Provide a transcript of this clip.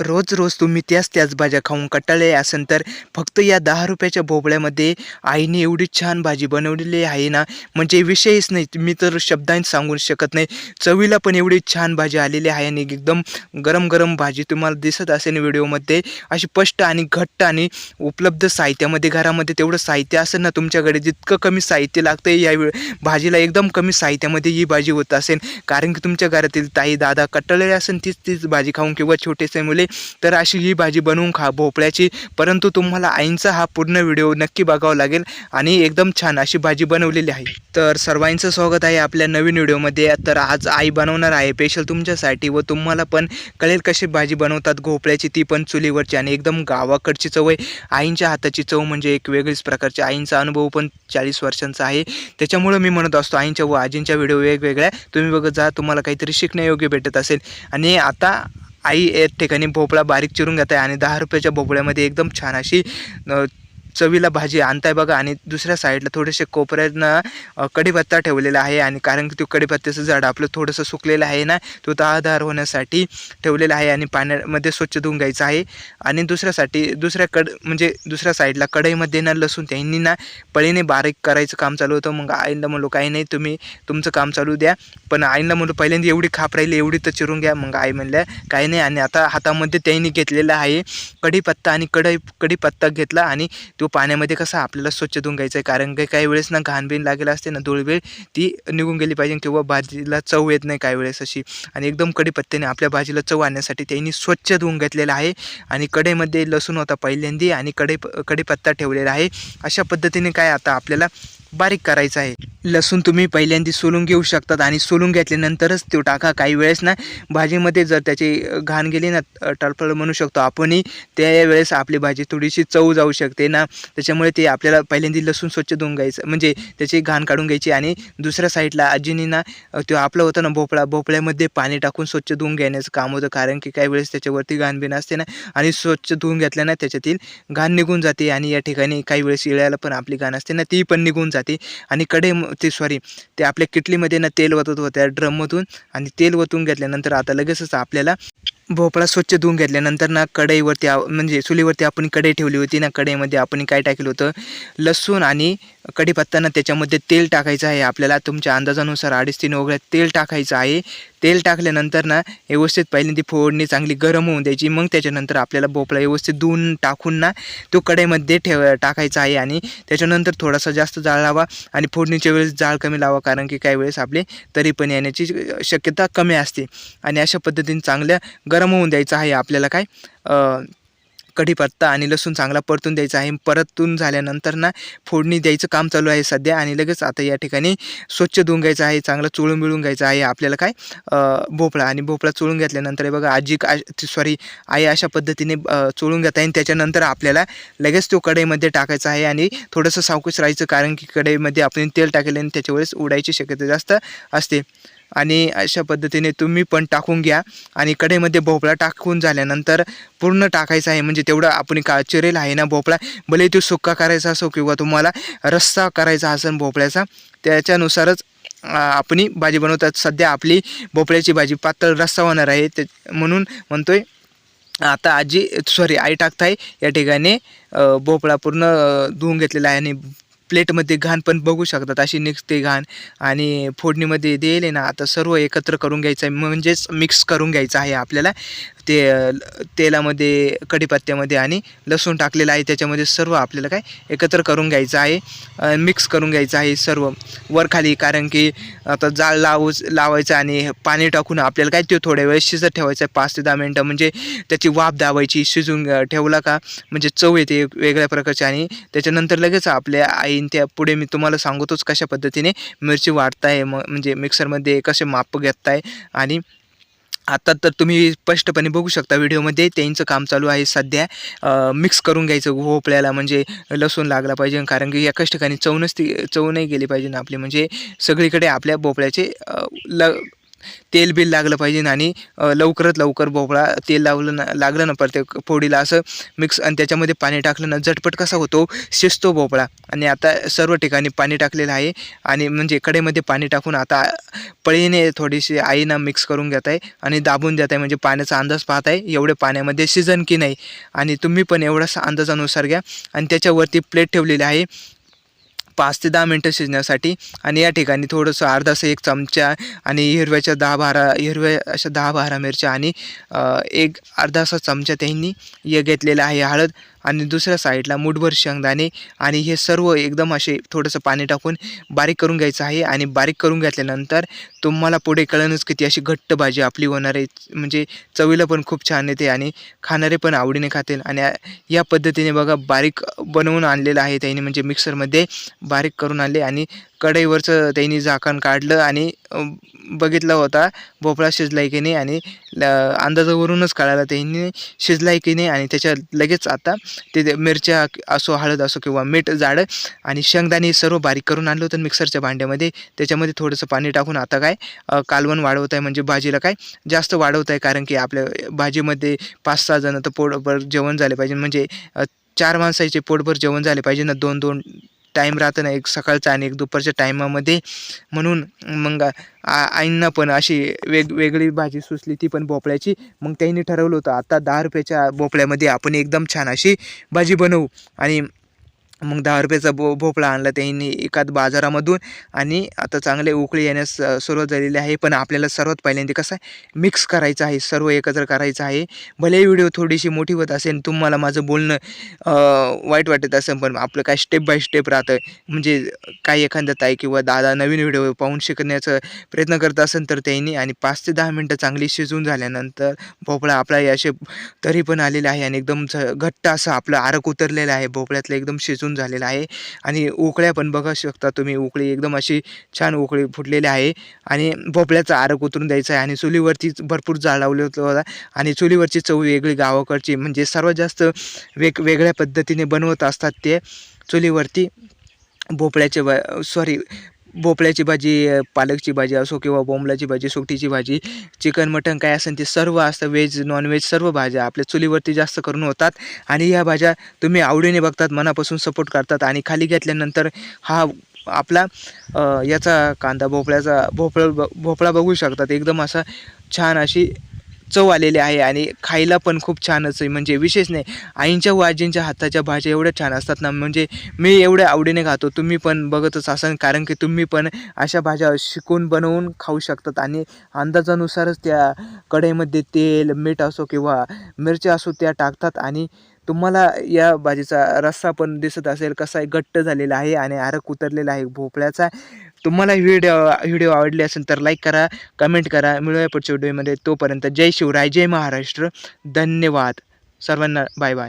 रोज रोज तुम्ही त्याच त्याच भाज्या खाऊन कंटाळले असेल तर फक्त या दहा रुपयाच्या भोपळ्यामध्ये आईने एवढी छान भाजी बनवलेली आहे ना म्हणजे विषयच नाही. मी तर शब्दांत सांगू शकत नाही. चवीला पण एवढी छान भाजी आलेली आहे आणि एकदम गरम गरम भाजी तुम्हाला दिसत असेल व्हिडिओमध्ये. अशी स्पष्ट आणि घट्ट आणि उपलब्ध साहित्यामध्ये घरामध्ये तेवढं साहित्य असेल ना तुमच्याकडे जितकं कमी साहित्य लागतं या भाजीला एकदम कमी साहित्यामध्ये ही भाजी होत असेल. कारण की तुमच्या घरातील ताई दादा कटळलेले असेल तीच तीच भाजी खाऊन किंवा छोटेसे मुले तर अशी ही भाजी बनवून खा भोपळ्याची. परंतु तुम्हाला आईंचा हा पूर्ण व्हिडिओ नक्की बघावा लागेल आणि एकदम छान अशी भाजी बनवलेली आहे. तर सर्वांचं स्वागत आहे आपल्या नवीन व्हिडिओमध्ये. तर आज आई बनवणार आहे स्पेशल तुमच्यासाठी व तुम्हाला पण कळेल कशी भाजी बनवतात भोपळ्याची ती पण चुलीवरची आणि एकदम गावाकडची चव आहे. आईंच्या हाताची चव म्हणजे एक वेगळीच प्रकारची. आईंचा अनुभव पण चाळीस वर्षांचा आहे. त्याच्यामुळं मी म्हणत असतो आईंच्या व आजींच्या व्हिडिओ वेगवेगळ्या. तुम्ही बघत जा तुम्हाला काहीतरी शिकण्यायोग्य भेटत असेल. आणि आता आई एक ठिकाणी भोपळा बारीक चिरून घेत आहे आणि दहा रुपयाच्या भोपळ्यामध्ये एकदम छान अशी चवीला भाजी आणताय बघा आणि दुसऱ्या साईडला थोडेसे कोपऱ्यानं कढीपत्ता ठेवलेला आहे आणि कारण की तो कढीपत्त्याचं झाड आपलं थोडंसं सुकलेलं आहे ना तो तहाधार होण्यासाठी ठेवलेला आहे आणि पाण्यामध्ये स्वच्छ धुवून घ्यायचं आहे. आणि दुसऱ्यासाठी दुसऱ्या कड म्हणजे दुसऱ्या साईडला कढईमध्ये ना लसूण त्यांनी ना पळीने बारीक करायचं काम चालू होतं. मग आईला म्हणलो काही नाही तुम्ही तुमचं काम चालू द्या. पण आईला म्हणलो पहिल्यांदा एवढी खाप राहिली एवढी तर चिरून घ्या. मग आई म्हणल्या काही नाही. आणि आता हातामध्ये त्यांनी घेतलेला आहे कढीपत्ता आणि कढई कढीपत्ता घेतला आणि तो पाण्यामध्ये कसा आपल्याला स्वच्छ धुवून घ्यायचा आहे? कारण काही काही वेळेस ना घाणबीण लागेल असते ना धुळवेळ ती निघून गेली पाहिजे किंवा भाजीला चव येत नाही काही वेळेस अशी. आणि एकदम कढीपत्त्याने आपल्या भाजीला चव आणण्यासाठी त्यांनी स्वच्छ धुवून घेतलेला आहे. आणि कढईमध्ये लसूण होता पहिल्यांदी आणि कढई कढीपत्ता ठेवलेला आहे. अशा पद्धतीने काय आता आपल्याला बारीक करायचं आहे. लसूण तुम्ही पहिल्यांदा सोलून घेऊ शकतात आणि सोलून घेतल्यानंतरच तो टाका. काही वेळेस ना भाजीमध्ये जर त्याची घाण गेली ना टळफळ म्हणू शकतो आपणही त्यावेळेस आपली भाजी थोडीशी चव जाऊ शकते ना. त्याच्यामुळे ते आपल्याला पहिल्यांदा लसूण स्वच्छ धुवून घ्यायचं म्हणजे त्याची घाण काढून घ्यायची आणि दुसऱ्या साईडला आजीने ना तो आपलं होतं ना भोपळा भोपळ्यामध्ये पाणी टाकून स्वच्छ धुवून घेण्याचं काम होतं. कारण की काही वेळेस त्याच्यावरती घाण बिन असते ना आणि स्वच्छ धुवून घेतल्यानं त्याच्यातील घाण निघून जाते आणि या ठिकाणी काही वेळेस इळ्याला पण आपली घाण असते ना ती पण निघून जाते. आणि कडे ते सॉरी ते आपल्या किटलीमध्ये ना तेल वतत होत्या ड्रममधून. आणि तेल वतून घेतल्यानंतर आता लगेचच आपल्याला भोपळा स्वच्छ धुवून घेतल्यानंतर ना कढईवरती म्हणजे चुलीवरती आपण कढई ठेवली होती ना कढईमध्ये आपण काय टाकलं होतं? लसूण आणि कढीपत्ता ना त्याच्यामध्ये तेल टाकायचं आहे. आपल्याला तुमच्या अंदाजानुसार अडीच तीन वगैरे तेल टाकायचं आहे. तेल टाकल्यानंतर ना व्यवस्थित पहिल्यांदा फोडणी चांगली गरम होऊन द्यायची. मग त्याच्यानंतर आपल्याला भोपळा व्यवस्थित धुवून टाकून ना तो कढईमध्ये ठेव टाकायचा आहे. आणि त्याच्यानंतर थोडासा जास्त जाळ लावा आणि फोडणीच्या वेळेस जाळ कमी लावा. कारण की काही वेळेस आपले तरी पण येण्याची शक्यता कमी असते. आणि अशा पद्धतीने चांगल्या गरम होऊन द्यायचं आहे. आपल्याला काय कढीपत्ता आणि लसूण चांगला परतून द्यायचा आहे. परतून झाल्यानंतर ना फोडणी द्यायचं काम चालू आहे सध्या आणि लगेच आता या ठिकाणी स्वच्छ धुवून घ्यायचं आहे. चांगलं चोळून मिळून घ्यायचं आहे. आपल्याला काय भोपळा आणि भोपळा चोळून घेतल्यानंतर हे बघा आजी सॉरी आई अशा पद्धतीने चोळून घेता येईल. त्याच्यानंतर आपल्याला लगेच तो कढईमध्ये टाकायचा आहे आणि थोडंसं सावकाश राहायचं कारण की कढईमध्ये आपण तेल टाकले आणि त्याच्या वेळेस उडायची शक्यता जास्त असते. आणि अशा पद्धतीने तुम्ही पण टाकून घ्या. आणि कढईमध्ये भोपळा टाकून झाल्यानंतर पूर्ण टाकायचं आहे. म्हणजे तेवढं आपण का चिरेल आहे ना भोपळा. भले तो सुक्का करायचा असो किंवा तुम्हाला रस्सा करायचा असेल भोपळ्याचा त्याच्यानुसारच आपण भाजी बनवतात सध्या आपली भोपळ्याची भाजी पातळ रस्सा होणार आहे. ते म्हणून म्हणतोय आता आजी सॉरी आई टाकताय. या ठिकाणी भोपळा पूर्ण धुवून घेतलेला आहे आणि प्लेटमध्ये घाण पण बघू शकतात अशी निघते घाण. आणि फोडणीमध्ये दिले ना आता सर्व एकत्र करून घ्यायचं आहे म्हणजेच मिक्स करून घ्यायचं आहे आपल्याला. ते तेलामध्ये कढीपत्त्यामध्ये आणि लसूण टाकलेलं आहे. त्याच्यामध्ये सर्व आपल्याला काय एकत्र करून घ्यायचं आहे. मिक्स करून घ्यायचं आहे सर्व. वरखाली कारण की आता जाळ लावू लावायचं आणि पाणी टाकून आपल्याला काय ते थोड्या वेळ शिजत ठेवायचं आहे. पाच ते दहा मिनटं. म्हणजे त्याची वाफ दाबायची शिजून ठेवला का म्हणजे चव येते एक वेगळ्या प्रकारची आणि त्याच्यानंतर लगेच आपल्या आईन त्या पुढे मी तुम्हाला सांगतोच कशा पद्धतीने मिरची वाटताय म म्हणजे मिक्सरमध्ये कसे माप घेत आहे आणि आता तर तुम्ही स्पष्टपणे बघू शकता व्हिडिओमध्ये त्यांचं काम चालू आहे सध्या. मिक्स करून घ्यायचं भोपळ्याला म्हणजे लसूण लागला पाहिजे कारण की एकाच ठिकाणी चव नसती चव नाही गेली पाहिजे ना आपली. म्हणजे सगळीकडे आपल्या भोपळ्याचे ल तेल बिल लागलं पाहिजे आणि लवकरात लवकर भोपळा तेल लावलं ना लागलं ना प्रत्येक फोडीला असं मिक्स आणि त्याच्यामध्ये पाणी टाकलं ना झटपट कसा होतो शिजतो भोपळा. आणि आता सर्व ठिकाणी पाणी टाकलेलं आहे आणि म्हणजे कडेमध्ये पाणी टाकून आता पळीने थोडीशी आईनं मिक्स करून घेत आहे आणि दाबून देत आहे म्हणजे पाण्याचा अंदाज पाहत आहे एवढे पाण्यामध्ये शिजन की नाही. आणि तुम्ही पण एवढाच अंदाजानुसार घ्या. आणि त्याच्यावरती प्लेट ठेवलेली आहे पाच ते दहा मिनटं शिजण्यासाठी आणि या ठिकाणी थोडंसं अर्धासा एक चमचा आणि हिरव्याच्या दहा बारा हिरव्या अशा दहा बारा मिरच्या आणि एक अर्धासा चमचा त्यांनी हे घेतलेला आहे हळद आणि दुसऱ्या साईडला मुठभर शेंगदाणे आणि हे सर्व एकदम असे थोडंसं पाणी टाकून बारीक करून घ्यायचं आहे आणि बारीक करून घेतल्यानंतर तुम्हाला पुढे कळणच किती अशी घट्ट भाजी आपली होणार आहे. म्हणजे चवीला पण खूप छान येते आणि खाणारे पण आवडीने खातील आणि या- या पद्धतीने बघा बारीक बनवून आणलेलं आहे त्यांनी. म्हणजे मिक्सरमध्ये बारीक करून आणले आणि कढईवरचं त्यांनी झाकण काढलं आणि बघितला होता भोपळा शिजलाय की नाही आणि ल- अंदाजावरूनच काढायला त्यांनी शिजलाय की नाही आणि त्याच्या लगेच आता ते ते मिरच्या असो हळद असो किंवा मीठ जाडं आणि शेंगदाणे सर्व बारीक करून आणलं होतं मिक्सरच्या भांड्यामध्ये. त्याच्यामध्ये थोडंसं पाणी टाकून आता काय कालवण वाढवत आहे म्हणजे भाजीला काय जास्त वाढवत आहे कारण की आपल्या भाजीमध्ये पाच सहा जण तर पोटभर जेवण झाले पाहिजे. म्हणजे चार माणसाचे पोटभर जेवण झाले पाहिजे ना दोन दोन टाईम राहतं ना एक सकाळचा आणि एक दुपारच्या टायमामध्ये म्हणून मग आ आईंना पण अशी वेग वेगळी भाजी सुचली ती पण भोपळ्याची. मग त्यांनी ठरवलं होतं आता दहा रुपयाच्या भोपळ्यामध्ये आपण एकदम छान अशी भाजी बनवू. आणि मग दहा रुपयाचा भो भोपळा आणला त्यांनी एकाद बाजारामधून आणि आता चांगले उकळी येण्यास सुरुवात झालेली आहे. पण आपल्याला सर्वात पहिल्यांदा कसं आहे मिक्स करायचं आहे सर्व एकत्र करायचं आहे. भले व्हिडिओ थोडीशी मोठी होत असेल तुम्हाला माझं बोलणं वाईट वाटत असेल पण आपलं काय स्टेप बाय स्टेप राहतं. म्हणजे काही एखाद्या ताई किंवा दादा नवीन व्हिडिओ पाहून शिकण्याचा प्रयत्न करत असेल तर त्यांनी आणि पाच ते दहा मिनटं चांगली शिजवून झाल्यानंतर भोपळा आपला हे असे तरी पण आलेला आहे आणि एकदम घट्ट असं आपलं आरक उतरलेलं आहे. भोपळ्यातलं एकदम शिजून झालेलं आहे. आणि उकळ्या पण बघा शकता तुम्ही उकळी एकदम अशी छान उकळी फुटलेली आहे. आणि भोपळ्याचा आरक उतरून द्यायचा आहे. आणि चुलीवरतीच भरपूर जाळ लावले होतं आणि चुलीवरची चव वेगळी गावाकडची म्हणजे सर्वात जास्त वेग वेगळ्या पद्धतीने बनवत असतात ते चुलीवरती भोपळ्याचे व सॉरी भोपळ्याची भाजी पालकची भाजी असो किंवा बोंबलाची भाजी सुकटीची भाजी चिकन मटन काय असेल ते सर्व असतं. व्हेज नॉनव्हेज सर्व भाज्या आपल्या चुलीवरती जास्त करून होतात. आणि या भाज्या तुम्ही आवडीने बघतात मनापासून सपोर्ट करतात आणि खाली घेतल्यानंतर हा आपला याचा कांदा भोपळ्याचा भोपळा ब- भोपळा बघू शकतात. एकदम असा छान अशी चव आलेली आहे आणि खायला पण खूप छानच आहे. म्हणजे विशेष नाही आईंच्या व आजींच्या हाताच्या भाज्या एवढ्या छान असतात ना म्हणजे मी एवढ्या आवडीने खातो तुम्ही पण बघतच असाल कारण की तुम्ही पण अशा भाज्या शिकून बनवून खाऊ शकतात. आणि अंदाजानुसारच त्या कढईमध्ये तेल मीठ असो किंवा मिरच्या असो त्या टाकतात आणि तुम्हाला या भाजीचा रस्सा पण दिसत असेल कसा आहे घट्ट झालेला आहे आणि आरक उतरलेला आहे भोपळ्याचा. तुम्हाला व्हिडिओ व्हिडिओ आवडले असेल तर लाईक करा कमेंट करा. मिळूया पुढच्या व्हिडिओमध्ये तोपर्यंत जय शिवराय जय महाराष्ट्र. धन्यवाद. सर्वांना बाय बाय